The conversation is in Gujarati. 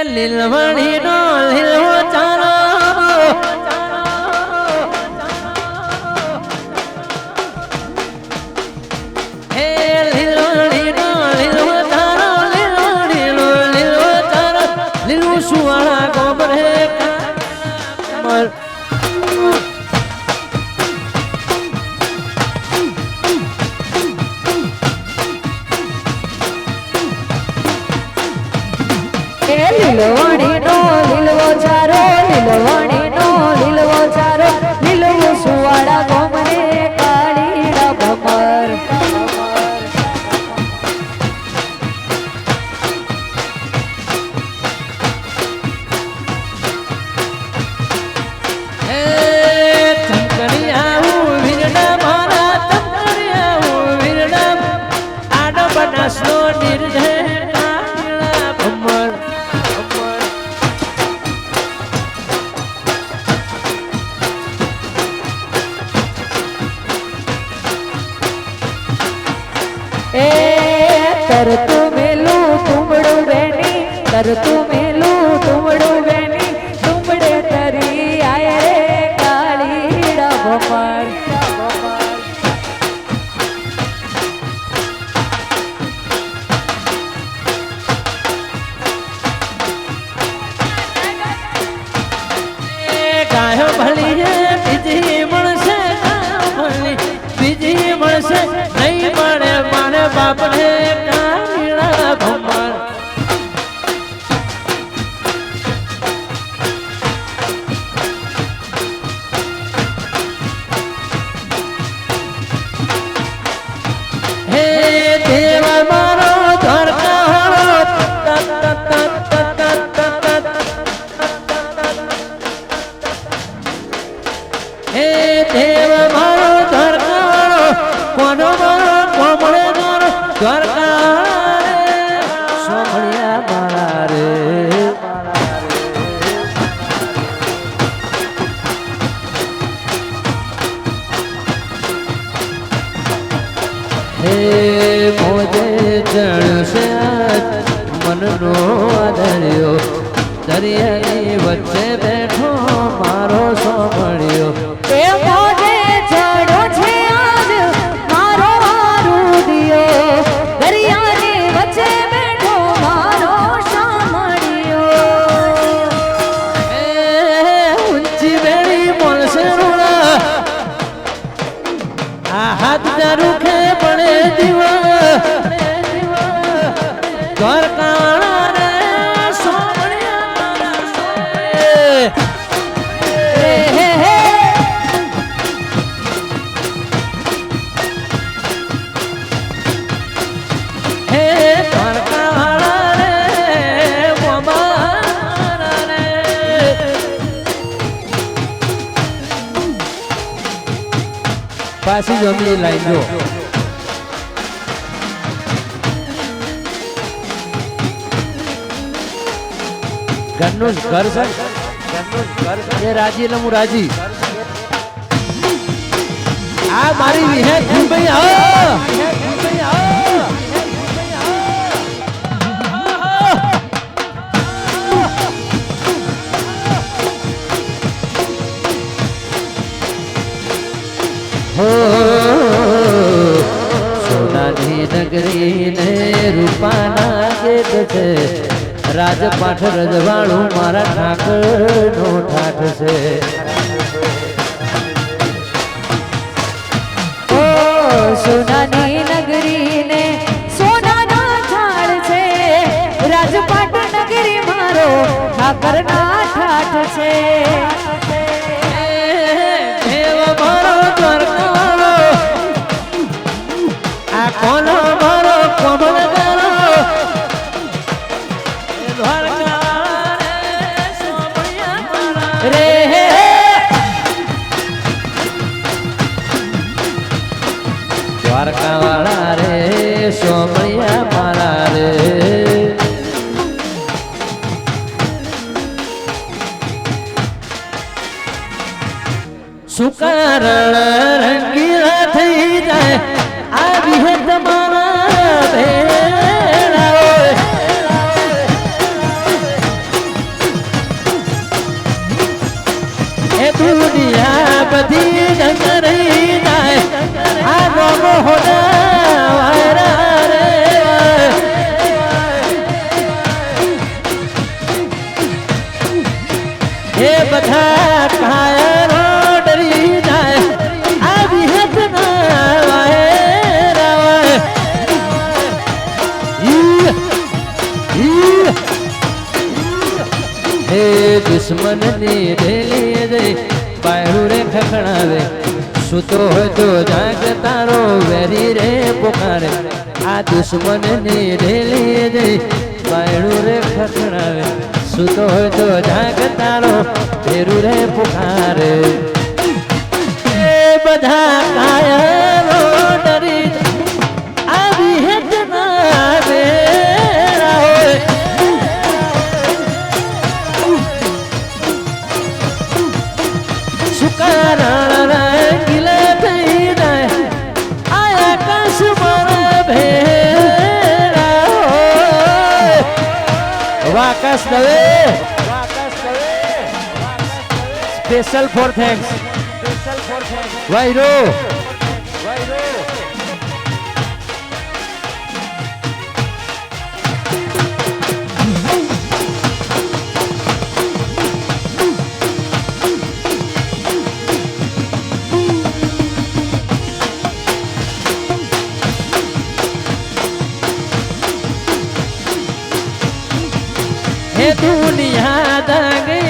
લીલવણી નો લીલવો તરતું મેલું તુમડું બેની તરતું મેલું તુમડું બેની તુમડે તરી આય રે કાળી એ ગાયો બીજી મળશે બીજી મળશે, નહીં મળે મારે બાપને મારો દ્વારકા મારા રે. હે મોજે ચણશે મનનો આદર્યો. દરિયાની વચ્ચે બેઠો હાથ રૂખે પડે દીવા દ્વારકાળા રે પાછી જમી લાઈન જો ઘરનું ઘર સર એ રાજી એટલે હું રાજી. આ મારી વિહેત ભાઈ, હા. હો સોનાની નગરી ને રૂપાના ગેટ છે રાજપાઠ રજવાણું મારા ઠાકર નો ઠાઠ છે સોનાની નગરી ને સોનાના ઝાડ છે રાજપાટ નગરી મારો ઠાકરના ઠાઠ છે. સોમળિયા મારા રે. દુશ્મનની ઢેલી દે પાયરું રે ખખડાવે. સૂતો હોય તો જાગ તારો, વેરી રે પોકારે. આ દુશ્મનની ઢેલી દે પાયરું રે ખખડાવે. સૂતો હોય તો જાગ તારો, વેરું રે પુકારે. વાકસ Dave special for thanks special for thanks દુનિયા দুনিয়া দাগে